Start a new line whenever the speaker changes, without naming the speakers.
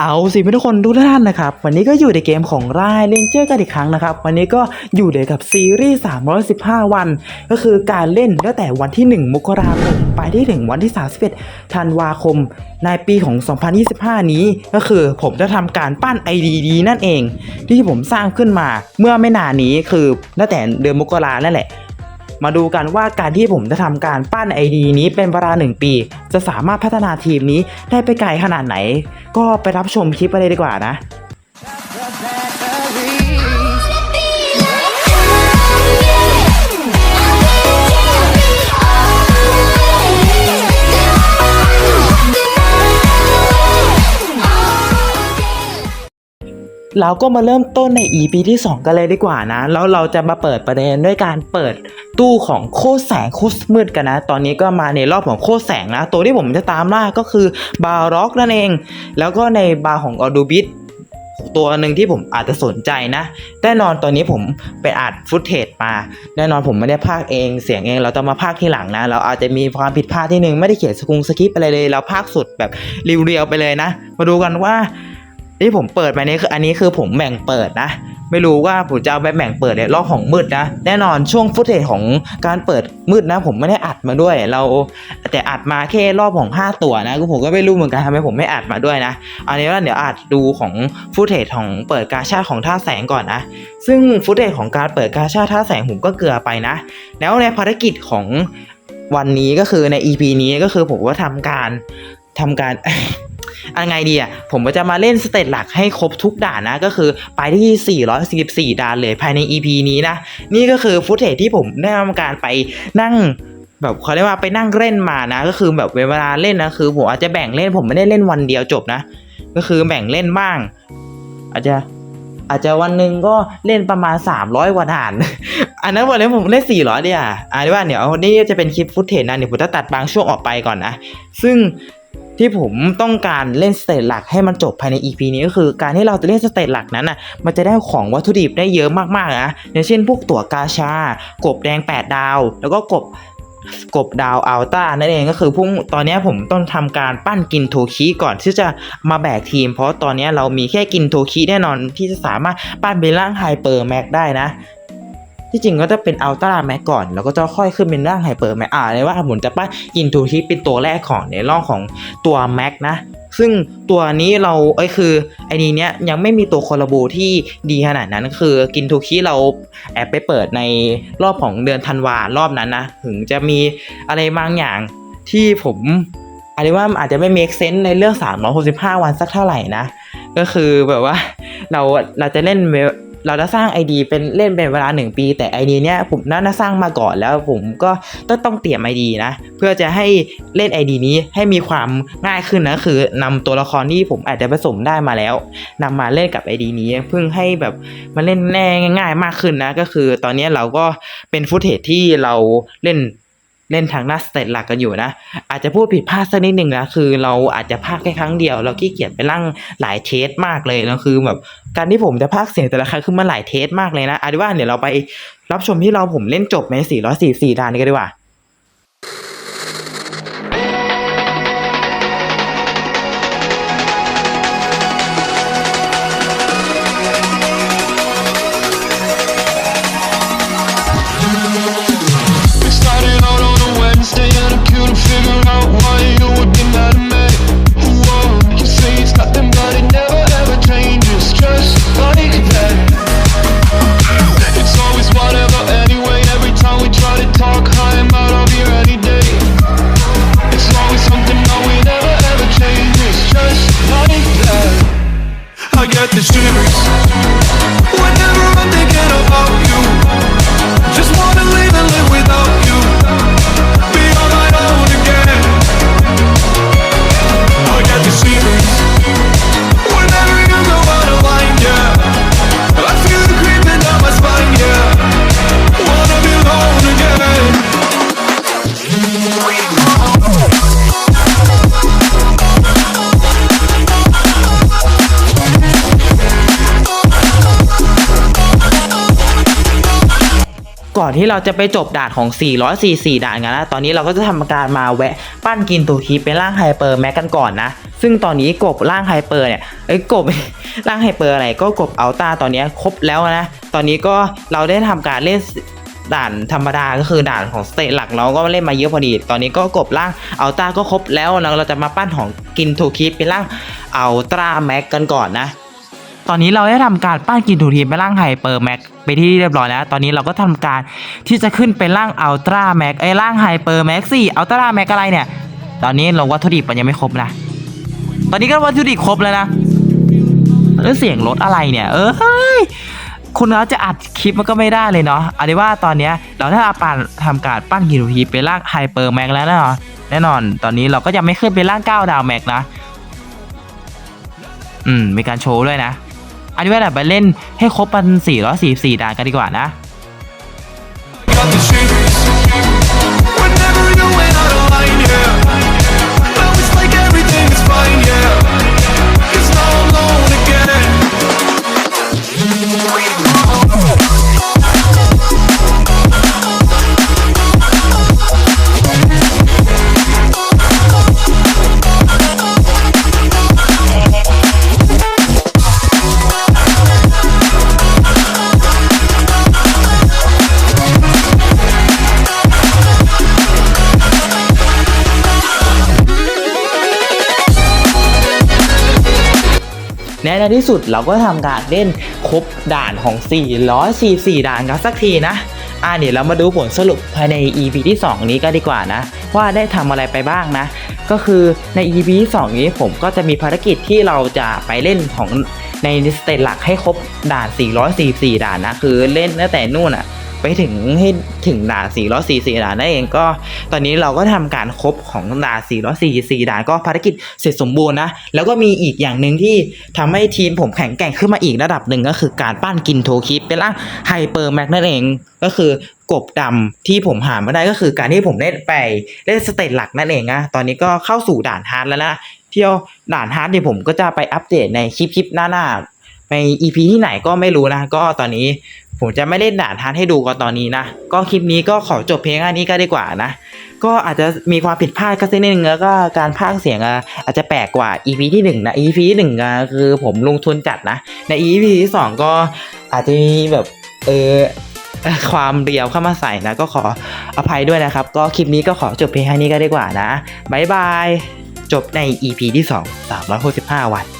เอาสิทุกคนทุกท่านนะครับ วันนี้ก็อยู่ในเกมของร่ายเลนเจอร์กันอีกครั้งนะครับ วันนี้ก็อยู่ในกับซีรีส์315 วัน ก็คือการเล่นตั้งแต่วันที่ 1 มกราคมไปที่ถึงวันที่ 31 ธันวาคม ในปีของ 2025 นี้ก็คือผมจะทำการปั้น IDD นั่นเอง ที่ผมสร้างขึ้นมาเมื่อไม่นานนี้คือตั้งแต่เดือนมกรานั่นแหละ มาดูกันว่าการที่ผมจะทำการปั้น ID นี้เป็นเวลา1ปี จะสามารถพัฒนาทีมนี้ได้ไปไกลขนาดไหน ก็ไปรับชมคลิปไปเลยดีกว่านะ เราก็มาเริ่มต้นใน EP ที่ 2 กันเลยดีกว่านะ แล้วเราจะมาเปิดประเด็นด้วยการเปิดตู้ของโคตรแสงโคตรมืดกันนะ ตอนนี้ก็มาในรอบของโคตรแสงนะ ตัวที่ผมจะตามล่าก็คือบาร็อกนั่นเอง แล้วก็ในบาร์ของออดูบิทตัวหนึ่งที่ผมอาจจะสนใจนะ แน่นอนตอนนี้ผมไปอัดฟุตเทจมา แน่นอนผมไม่ได้พากเองเสียงเอง เราต้องมาพากที่หลังนะ เราอาจจะมีความผิดพลาดที่หนึ่งไม่ได้เขียนสกุงสคริปต์อะไรเลย เราพากสุดแบบเรียวๆไปเลยนะ มาดูกันว่า ที่ผมเปิดไปนี้คืออันนี้คือผมแบ่งเปิดนะ ไม่รู้ว่าผมจะเอาไปแบ่งเปิดในรอบของมืดนะ แน่นอนช่วงฟุตเทจของการเปิดมืดนะ ผมไม่ได้อัดมาด้วย เราแต่อัดมาแค่รอบของ 5 ตัวนะก็ผมก็ไม่รู้เหมือนกันทำไมผมไม่อัดมาด้วยนะ อันนี้ว่าเดี๋ยวอัดดูของฟุตเทจของเปิดกาชาของท่าแสงก่อนนะ ซึ่งฟุตเทจของการเปิดกาชาท่าแสงผมก็เกลือไปนะ แล้วในภารกิจของวันนี้ก็คือใน EP นี้ก็คือผมว่าทำการทำการ อันไงดีอะผมก็จะมาเล่นสเตจหลักให้ครบทุกด่านนะ ก็คือไปที่ 444 ด่านเลยภายใน EP นี้นะ นี่ก็คือฟุตเทจที่ผมได้ทำการไปนั่งแบบเขาเรียกว่าไปนั่งเล่นมานะ ก็คือแบบเวลาเล่นนะคือผมอาจจะแบ่งเล่นผมไม่ได้เล่นวันเดียวจบนะ ก็คือแบ่งเล่นบ้าง อาจจะอาจจะวันหนึ่งก็เล่นประมาณ 300กว่าด่าน อันนั้นวันนี้ผมเล่น400เดียวอะอันนี้ว่าเดี๋ยวนี่จะเป็นคลิปฟุตเทจนะเดี๋ยวผมจะตัดบางช่วงออกไปก่อนนะ ซึ่ง ที่ผมต้องการเล่นสเตจหลักให้มันจบภายใน EP นี้ก็คือการที่เราจะเล่นสเตจหลักนั้นน่ะมันจะได้ของวัตถุดิบได้เยอะมากๆนะอย่างเช่นพวกตั๋วกาชา กบแดง 8 ดาว แล้วก็กบกบดาวอัลต้านั่นเองก็คือพุ่งตอนนี้ผมต้องทำการปั้นกินโทคิก่อนที่จะมาแบกทีม เพราะตอนนี้เรามีแค่กินโทคิแน่นอนที่จะสามารถปั้นเป็นร่างไฮเปอร์แม็กได้นะ ที่จริงก็จะเป็นอัลตร้าแม็กก่อน แล้วก็จะค่อยขึ้นเป็นร่างไฮเปอร์แม็กอ่าเลยว่าผมจะป้าอินทูทิเป็นตัวแรกของในร่องของตัวแม็กนะ ซึ่งตัวนี้เราเอ้ยคือไอ้นี้เนี้ยยังไม่มีตัวคอลลาโบที่ดีขนาดนั้น คือกินทูคิเราแอบไปเปิดในรอบของเดือนธันวารอบนั้นนะ ถึงจะมีอะไรบางอย่างที่ผมอะไรว่าอาจจะไม่ make sense ในเรื่อง 365 วันสักเท่าไหร่นะ ก็คือแบบว่าเราเราจะเล่น เราจะสร้าง ID เป็นเล่นเป็นเวลา 1 ปี แต่ ID เนี้ยผมน่าจะสร้างมาก่อนแล้วผมก็ต้องต้องเตรียม ID นะ เพื่อจะให้เล่น ID นี้ให้มีความง่ายขึ้นนะ คือนำตัวละครที่ผมอาจจะผสมได้มาแล้วนำมาเล่นกับ ID นี้เพื่อให้แบบมาเล่นแน่ง่าย ๆ มากขึ้นนะ ก็คือตอนนี้เราก็เป็นฟุตเทจที่เราเล่น เล่นทางหน้าสเตตหลักกันอยู่นะ อาจจะพูดผิดพลาดสักนิดหนึ่งนะ คือเราอาจจะพากแค่ครั้งเดียว เราขี้เกียจไปลั่งหลายเทสมากเลยแล้วคือแบบการที่ผมจะพากเสียงแต่ละครั้งคือมันหลายเทสมากเลยนะอาดิว่าเดี๋ยวเราไปรับชมที่เราผมเล่นจบใน 444ดานนี้กันดีกว่า อนที่เราจะไปจบด่านของ 444 ด่านกันนะ ตอนนี้เราก็จะทำการมาแวะปั้นกินตูทีเป็นร่างไฮเปอร์แม็กกันก่อนนะ ซึ่งตอนนี้กบร่างไฮเปอร์เนี่ย เอ้ยกบร่างไฮเปอร์อะไรก็กบอัลต้าตอนนี้ครบแล้วนะ ตอนนี้ก็เราได้ทำการเล่นด่านธรรมดาก็คือด่านของสเตจหลักเราก็เล่นมาเยอะพอดี ตอนนี้ก็กบร่างอัลต้าก็ครบแล้วแล้วเราจะมาปั้นของกินทูคีเป็นร่างอัลตร้าแม็กกันก่อนนะ ตอนนี้เราได้ทำการปั้นกินทูทีเป็นร่างไฮเปอร์แม็กไปที่เรียบร้อยแล้ว ตอนนี้เราก็ทำการที่จะขึ้นเป็นร่างอัลตร้าแม็กไอ้ร่างไฮเปอร์แม็กสี่อัลตร้าแม็กอะไรเนี่ย ตอนนี้เราวัตถุดิบมันยังไม่ครบนะ ตอนนี้ก็วัตถุดิบครบแล้วนะแล้วเสียงรถอะไรเนี่ย เออเฮ้ยคุณเราจะอัดคลิปมันก็ไม่ได้เลยเนาะอาเป็นว่าตอนนี้เราถ้าปานทำการปั้นกินทูทีเป็นร่างไฮเปอร์แม็กแล้วแน่นอนแน่นอน ตอนนี้เราก็ยังไม่ขึ้นเป็นร่าง9ดาวแม็กนะ อืม มีการโชว์ด้วยนะ อันนี้ว่าแบบไปเล่นให้ครบปัน444ด่านกันดีกว่านะ ในที่สุดเราก็ทำการเล่นครบด่านของ 444 ด่านกันสักทีนะอ่าเดี๋ยวเรามาดูผลสรุปภายใน EP ที่ 2 นี้ก็ดีกว่านะ ว่าได้ทำอะไรไปบ้างนะ ก็คือใน EP ที่ 2 นี้ผมก็จะมีภารกิจที่เราจะไปเล่นของในสเตจหลักให้ครบด่าน 444 ด่านนะ คือเล่นตั้งแต่นู่นอะ ไปถึงให้ถึงด่าน444ด่านนั่นเองก็ ตอนนี้เราก็ทำการครบของด่าน444ด่านก็ภารกิจเสร็จสมบูรณ์นะ แล้วก็มีอีกอย่างหนึ่งที่ทำให้ทีมผมแข็งแกร่งขึ้นมาอีกระดับหนึ่งก็คือการปั้นกินโทคิปเป็นร่างไฮเปอร์แม็กนั่นเองก็คือกบดำที่ผมหามาได้ก็คือการที่ผมเล่นไปเล่นสเตจหลักนั่นเองนะตอนนี้ก็เข้าสู่ด่านฮาร์ดแล้วนะเที่ยวด่านฮาร์ดเดี๋ยวผมก็จะไปอัปเดตในคลิปคลิปหน้าๆ ใน EP ที่ไหนก็ไม่รู้นะ ก็ตอนนี้ผมจะไม่เล่นด่านฮาร์ดให้ดูก็ตอนนี้นะ ก็คลิปนี้ก็ขอจบเพียงแค่นี้ก็ดีกว่านะ ก็อาจจะมีความผิดพลาดก็สักนิดนึงแล้วก็การพากเสียงอาจจะแปลกกว่า EP ที่หนึ่งนะ EP ที่หนึ่งคือผมลงทุนจัดนะ ใน EP ที่สองก็อาจจะมีแบบเออความเรียวเข้ามาใส่นะ ก็ขออภัยด้วยนะครับ ก็คลิปนี้ก็ขอจบเพียงแค่นี้ก็ดีกว่านะบ๊ายบายจบใน EP ที่ 2 365 วัน